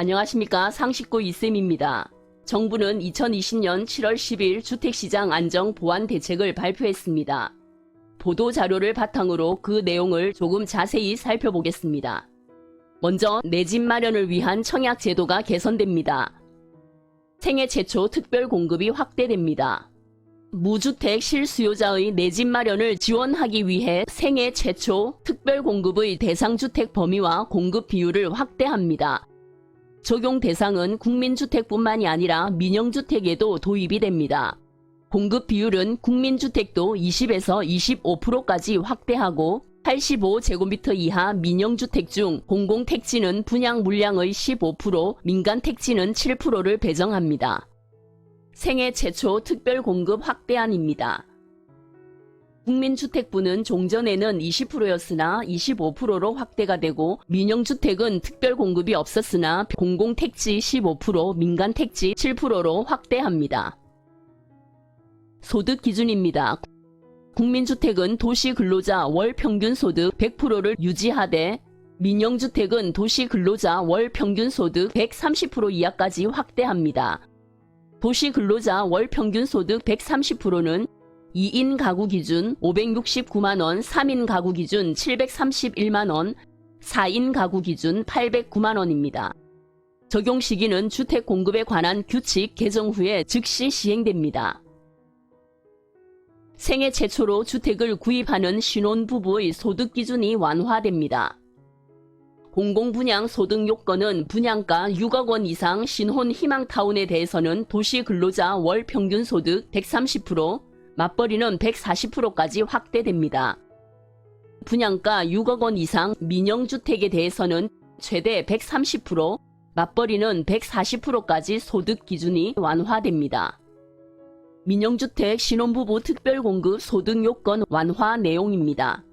안녕하십니까 상식구 이쌤입니다. 정부는 2020년 7월 10일 주택시장 안정 보완 대책을 발표했습니다. 보도 자료를 바탕으로 그 내용을 조금 자세히 살펴보겠습니다. 먼저 내 집 마련을 위한 청약 제도가 개선됩니다. 생애 최초 특별 공급이 확대됩니다. 무주택 실수요자의 내 집 마련을 지원하기 위해 생애 최초 특별 공급의 대상 주택 범위와 공급 비율을 확대합니다. 적용 대상은 국민주택뿐만이 아니라 민영주택에도 도입이 됩니다. 공급 비율은 국민주택도 20에서 25%까지 확대하고 85제곱미터 이하 민영주택 중 공공택지는 분양 물량의 15%, 민간택지는 7%를 배정합니다. 생애 최초 특별 공급 확대안입니다. 국민주택부는 종전에는 20%였으나 25%로 확대가 되고 민영주택은 특별 공급이 없었으나 공공택지 15%, 민간택지 7%로 확대합니다. 소득 기준입니다. 국민주택은 도시 근로자 월 평균 소득 100%를 유지하되 민영주택은 도시 근로자 월 평균 소득 130% 이하까지 확대합니다. 도시 근로자 월 평균 소득 130%는 2인 가구 기준 569만원, 3인 가구 기준 731만원, 4인 가구 기준 809만원입니다. 적용 시기는 주택 공급에 관한 규칙 개정 후에 즉시 시행됩니다. 생애 최초로 주택을 구입하는 신혼부부의 소득 기준이 완화됩니다. 공공분양 소득 요건은 분양가 6억 원 이상 신혼 희망타운에 대해서는 도시 근로자 월 평균 소득 130%, 맞벌이는 140%까지 확대됩니다. 분양가 6억 원 이상 민영주택에 대해서는 최대 130%, 맞벌이는 140%까지 소득 기준이 완화됩니다. 민영주택 신혼부부 특별공급 소득 요건 완화 내용입니다.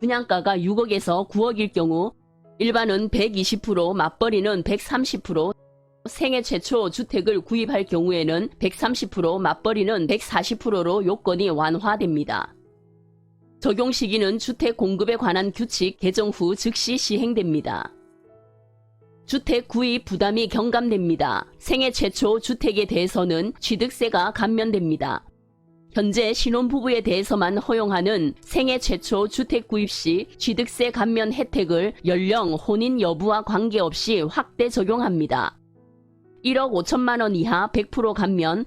분양가가 6억에서 9억일 경우 일반은 120%, 맞벌이는 130%, 생애 최초 주택을 구입할 경우에는 130%, 맞벌이는 140%로 요건이 완화됩니다. 적용 시기는 주택 공급에 관한 규칙 개정 후 즉시 시행됩니다. 주택 구입 부담이 경감됩니다. 생애 최초 주택에 대해서는 취득세가 감면됩니다. 현재 신혼부부에 대해서만 허용하는 생애 최초 주택 구입 시 취득세 감면 혜택을 연령, 혼인 여부와 관계없이 확대 적용합니다. 1억 5천만 원 이하 100% 감면,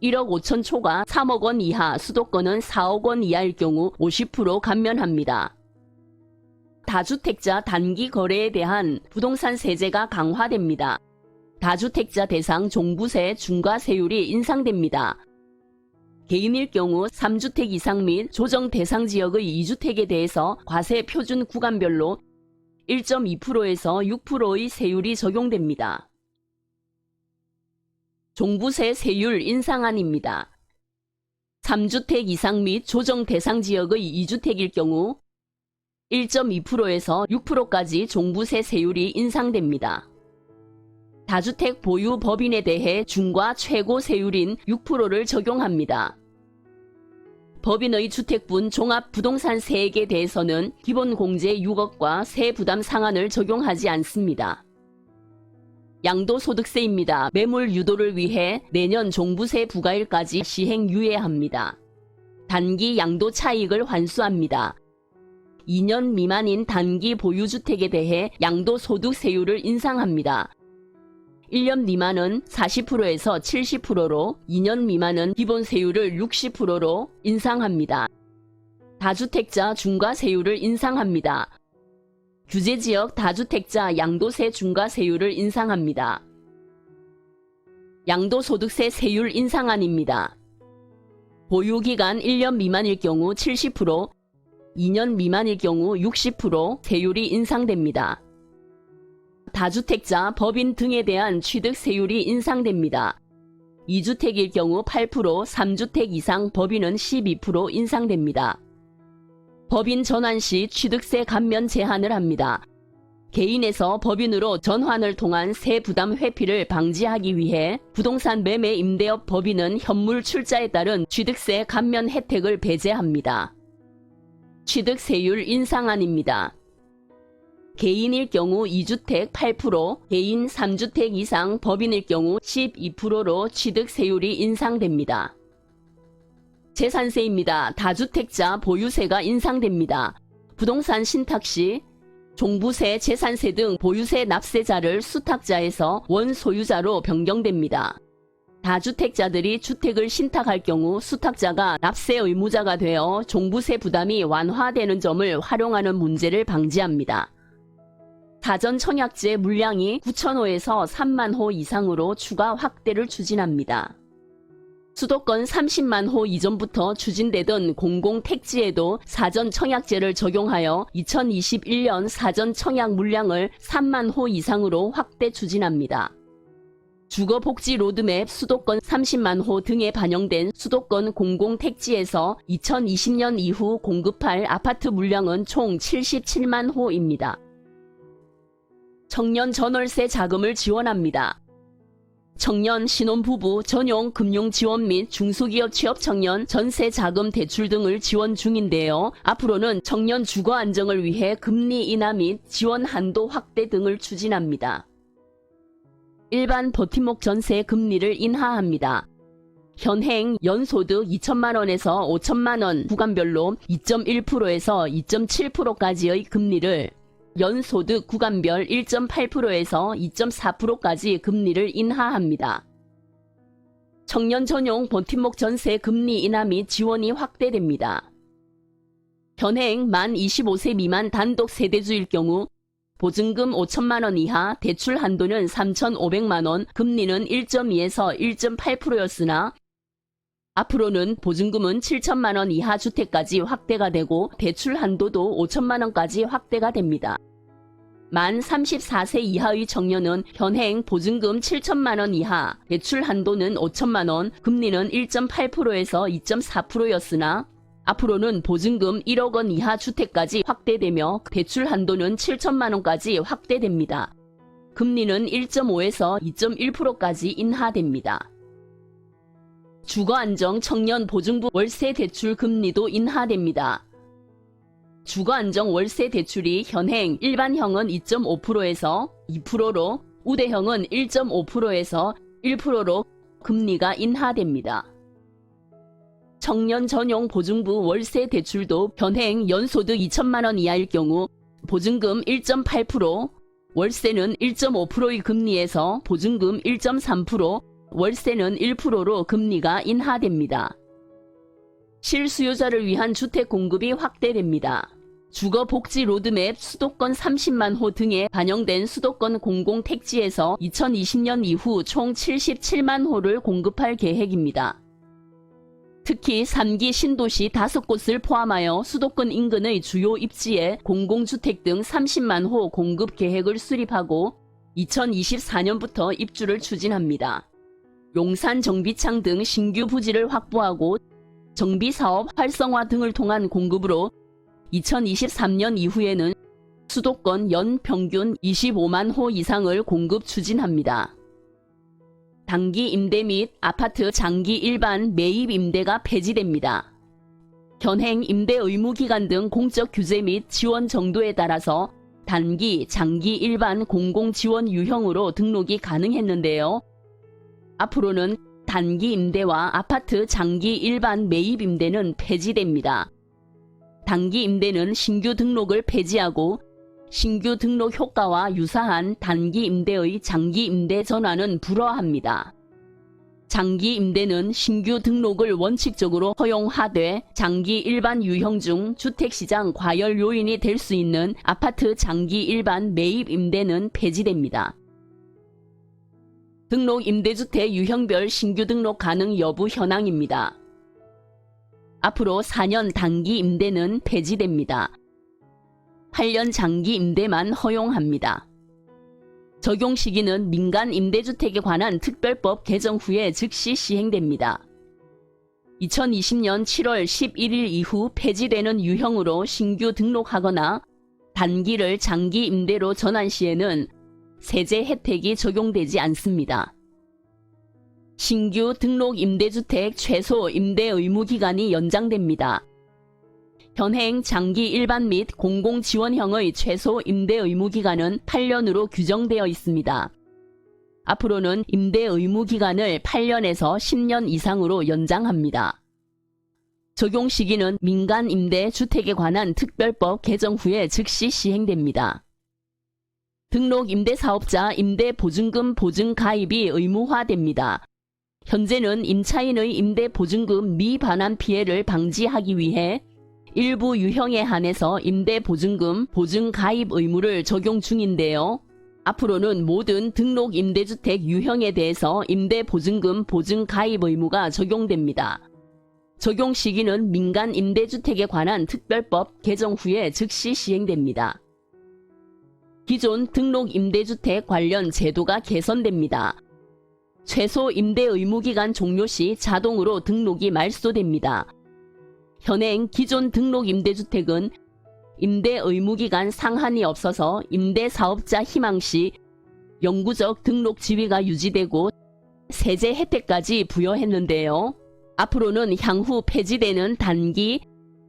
1억 5천 초과 3억 원 이하 수도권은 4억 원 이하일 경우 50% 감면합니다. 다주택자 단기 거래에 대한 부동산 세제가 강화됩니다. 다주택자 대상 종부세 중과세율이 인상됩니다. 개인일 경우 3주택 이상 및 조정 대상 지역의 2주택에 대해서 과세 표준 구간별로 1.2%에서 6%의 세율이 적용됩니다. 종부세 세율 인상안입니다. 3주택 이상 및 조정 대상 지역의 2주택일 경우 1.2%에서 6%까지 종부세 세율이 인상됩니다. 다주택 보유 법인에 대해 중과 최고 세율인 6%를 적용합니다. 법인의 주택분 종합 부동산 세액에 대해서는 기본 공제 6억과 세 부담 상한을 적용하지 않습니다. 양도소득세입니다. 매물 유도를 위해 내년 종부세 부과일까지 시행 유예합니다. 단기 양도 차익을 환수합니다. 2년 미만인 단기 보유주택에 대해 양도소득세율을 인상합니다. 1년 미만은 40%에서 70%로 2년 미만은 기본세율을 60%로 인상합니다. 다주택자 중과세율을 인상합니다. 규제지역 다주택자 양도세 중과세율을 인상합니다. 양도소득세 세율 인상안입니다. 보유기간 1년 미만일 경우 70%, 2년 미만일 경우 60% 세율이 인상됩니다. 다주택자, 법인 등에 대한 취득세율이 인상됩니다. 2주택일 경우 8%, 3주택 이상 법인은 12% 인상됩니다. 법인 전환 시 취득세 감면 제한을 합니다. 개인에서 법인으로 전환을 통한 세 부담 회피를 방지하기 위해 부동산 매매 임대업 법인은 현물 출자에 따른 취득세 감면 혜택을 배제합니다. 취득세율 인상안입니다. 개인일 경우 2주택 8%, 개인 3주택 이상 법인일 경우 12%로 취득세율이 인상됩니다. 재산세입니다. 다주택자 보유세가 인상됩니다. 부동산 신탁 시 종부세, 재산세 등 보유세 납세자를 수탁자에서 원소유자로 변경됩니다. 다주택자들이 주택을 신탁할 경우 수탁자가 납세 의무자가 되어 종부세 부담이 완화되는 점을 활용하는 문제를 방지합니다. 사전 청약제 물량이 9,000호에서 3만 호 이상으로 추가 확대를 추진합니다. 수도권 30만 호 이전부터 추진되던 공공택지에도 사전 청약제를 적용하여 2021년 사전 청약 물량을 3만 호 이상으로 확대 추진합니다. 주거복지 로드맵 수도권 30만 호 등에 반영된 수도권 공공택지에서 2020년 이후 공급할 아파트 물량은 총 77만 호입니다. 청년 전월세 자금을 지원합니다. 청년 신혼부부 전용 금융 지원 및 중소기업 취업 청년 전세 자금 대출 등을 지원 중인데요. 앞으로는 청년 주거 안정을 위해 금리 인하 및 지원 한도 확대 등을 추진합니다. 일반 버팀목 전세 금리를 인하합니다. 현행 연소득 2천만 원에서 5천만 원 구간별로 2.1%에서 2.7%까지의 금리를 연소득 구간별 1.8%에서 2.4%까지 금리를 인하합니다. 청년 전용 버팀목 전세 금리 인하 및 지원이 확대됩니다. 현행 만 25세 미만 단독 세대주일 경우 보증금 5천만 원 이하 대출 한도는 3,500만 원, 금리는 1.2에서 1.8%였으나 앞으로는 보증금은 7천만 원 이하 주택까지 확대가 되고 대출 한도도 5천만 원까지 확대가 됩니다. 만 34세 이하의 청년은 현행 보증금 7천만 원 이하, 대출 한도는 5천만 원, 금리는 1.8%에서 2.4%였으나 앞으로는 보증금 1억 원 이하 주택까지 확대되며 대출 한도는 7천만 원까지 확대됩니다. 금리는 1.5에서 2.1%까지 인하됩니다. 주거 안정 청년 보증부 월세 대출 금리도 인하됩니다. 주거안정 월세 대출이 현행 일반형은 2.5%에서 2%로 우대형은 1.5%에서 1%로 금리가 인하됩니다. 청년 전용 보증부 월세 대출도 현행 연소득 2천만 원 이하일 경우 보증금 1.8%, 월세는 1.5%의 금리에서 보증금 1.3%, 월세는 1%로 금리가 인하됩니다. 실수요자를 위한 주택 공급이 확대됩니다. 주거복지 로드맵 수도권 30만 호 등에 반영된 수도권 공공택지에서 2020년 이후 총 77만 호를 공급할 계획입니다. 특히 3기 신도시 5곳을 포함하여 수도권 인근의 주요 입지에 공공주택 등 30만 호 공급 계획을 수립하고 2024년부터 입주를 추진합니다. 용산 정비창 등 신규 부지를 확보하고 정비사업 활성화 등을 통한 공급으로 2023년 이후에는 수도권 연 평균 25만 호 이상을 공급 추진합니다. 단기 임대 및 아파트 장기 일반 매입 임대가 폐지됩니다. 현행 임대 의무 기간 등 공적 규제 및 지원 정도에 따라서 단기, 장기 일반 공공 지원 유형으로 등록이 가능했는데요. 앞으로는 단기 임대와 아파트 장기 일반 매입 임대는 폐지됩니다. 단기 임대는 신규 등록을 폐지하고 신규 등록 효과와 유사한 단기 임대의 장기 임대 전환은 불허합니다. 장기 임대는 신규 등록을 원칙적으로 허용하되 장기 일반 유형 중 주택시장 과열 요인이 될 수 있는 아파트 장기 일반 매입 임대는 폐지됩니다. 등록 임대주택 유형별 신규 등록 가능 여부 현황입니다. 앞으로 4년 단기 임대는 폐지됩니다. 8년 장기 임대만 허용합니다. 적용 시기는 민간 임대주택에 관한 특별법 개정 후에 즉시 시행됩니다. 2020년 7월 11일 이후 폐지되는 유형으로 신규 등록하거나 단기를 장기 임대로 전환 시에는 세제 혜택이 적용되지 않습니다. 신규 등록 임대주택 최소 임대 의무 기간이 연장됩니다. 현행 장기 일반 및 공공 지원형의 최소 임대 의무 기간은 8년으로 규정되어 있습니다. 앞으로는 임대 의무 기간을 8년에서 10년 이상으로 연장합니다. 적용 시기는 민간 임대 주택에 관한 특별법 개정 후에 즉시 시행됩니다. 등록 임대 사업자 임대 보증금 보증 가입이 의무화됩니다. 현재는 임차인의 임대 보증금 미반환 피해를 방지하기 위해 일부 유형에 한해서 임대 보증금 보증 가입 의무를 적용 중인데요. 앞으로는 모든 등록 임대주택 유형에 대해서 임대 보증금 보증 가입 의무가 적용됩니다. 적용 시기는 민간 임대주택에 관한 특별법 개정 후에 즉시 시행됩니다. 기존 등록 임대주택 관련 제도가 개선됩니다. 최소 임대 의무 기간 종료 시 자동으로 등록이 말소됩니다. 현행 기존 등록 임대주택은 임대 의무 기간 상한이 없어서 임대 사업자 희망 시 영구적 등록 지위가 유지되고 세제 혜택까지 부여했는데요. 앞으로는 향후 폐지되는 단기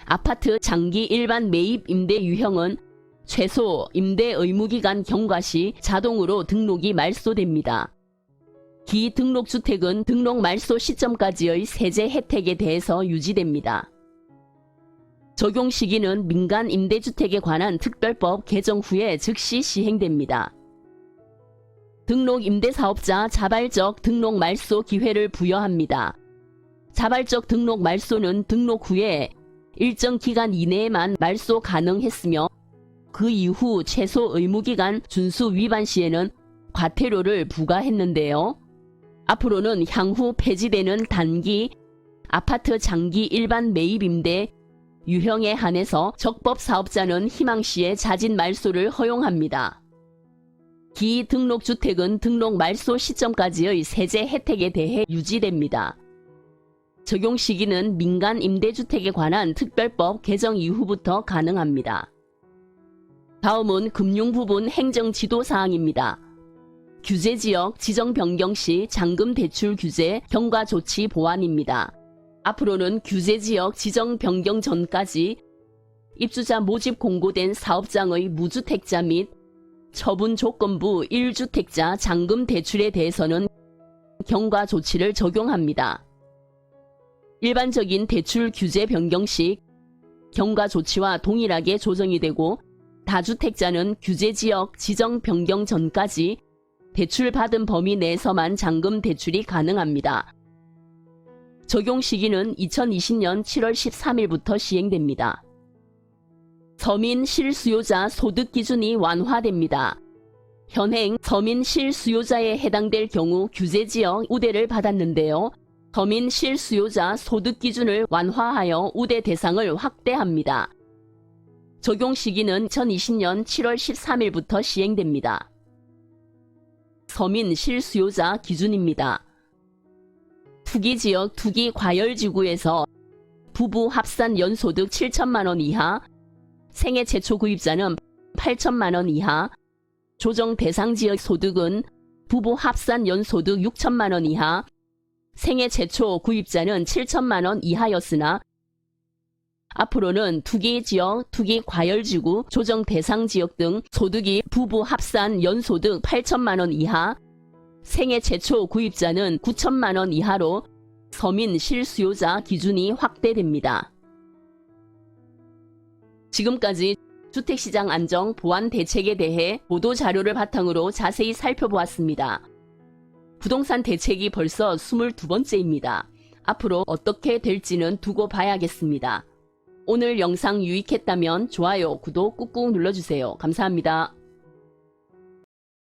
아파트 장기 일반 매입 임대 유형은 최소 임대 의무 기간 경과 시 자동으로 등록이 말소됩니다. 기등록 주택은 등록 말소 시점까지의 세제 혜택에 대해서 유지됩니다. 적용 시기는 민간 임대주택에 관한 특별법 개정 후에 즉시 시행됩니다. 등록 임대사업자 자발적 등록 말소 기회를 부여합니다. 자발적 등록 말소는 등록 후에 일정 기간 이내에만 말소 가능했으며 그 이후 최소 의무기간 준수 위반 시에는 과태료를 부과했는데요. 앞으로는 향후 폐지되는 단기 아파트 장기 일반 매입 임대 유형에 한해서 적법 사업자는 희망시에 자진 말소를 허용합니다. 기 등록 주택은 등록 말소 시점까지의 세제 혜택에 대해 유지됩니다. 적용 시기는 민간 임대주택에 관한 특별법 개정 이후부터 가능합니다. 다음은 금융 부분 행정 지도 사항입니다. 규제 지역 지정 변경 시 잔금 대출 규제 경과 조치 보완입니다. 앞으로는 규제 지역 지정 변경 전까지 입주자 모집 공고된 사업장의 무주택자 및 처분 조건부 1주택자 잔금 대출에 대해서는 경과 조치를 적용합니다. 일반적인 대출 규제 변경 시 경과 조치와 동일하게 조정이 되고 다주택자는 규제 지역 지정 변경 전까지 대출 받은 범위 내에서만 잔금 대출이 가능합니다. 적용 시기는 2020년 7월 13일부터 시행됩니다. 서민 실수요자 소득 기준이 완화됩니다. 현행 서민 실수요자에 해당될 경우 규제 지역 우대를 받았는데요. 서민 실수요자 소득 기준을 완화하여 우대 대상을 확대합니다. 적용 시기는 2020년 7월 13일부터 시행됩니다. 서민 실수요자 기준입니다. 투기 지역 투기 과열 지구에서 부부 합산 연소득 7천만 원 이하, 생애 최초 구입자는 8천만 원 이하, 조정 대상 지역 소득은 부부 합산 연소득 6천만 원 이하, 생애 최초 구입자는 7천만 원 이하였으나 앞으로는 투기 지역, 투기 과열지구, 조정 대상 지역 등 소득이 부부 합산 연소득 8천만 원 이하, 생애 최초 구입자는 9천만 원 이하로 서민 실수요자 기준이 확대됩니다. 지금까지 주택시장 안정 보완 대책에 대해 보도 자료를 바탕으로 자세히 살펴보았습니다. 부동산 대책이 벌써 22번째입니다. 앞으로 어떻게 될지는 두고 봐야겠습니다. 오늘 영상 유익했다면 좋아요, 구독 꾹꾹 눌러주세요. 감사합니다.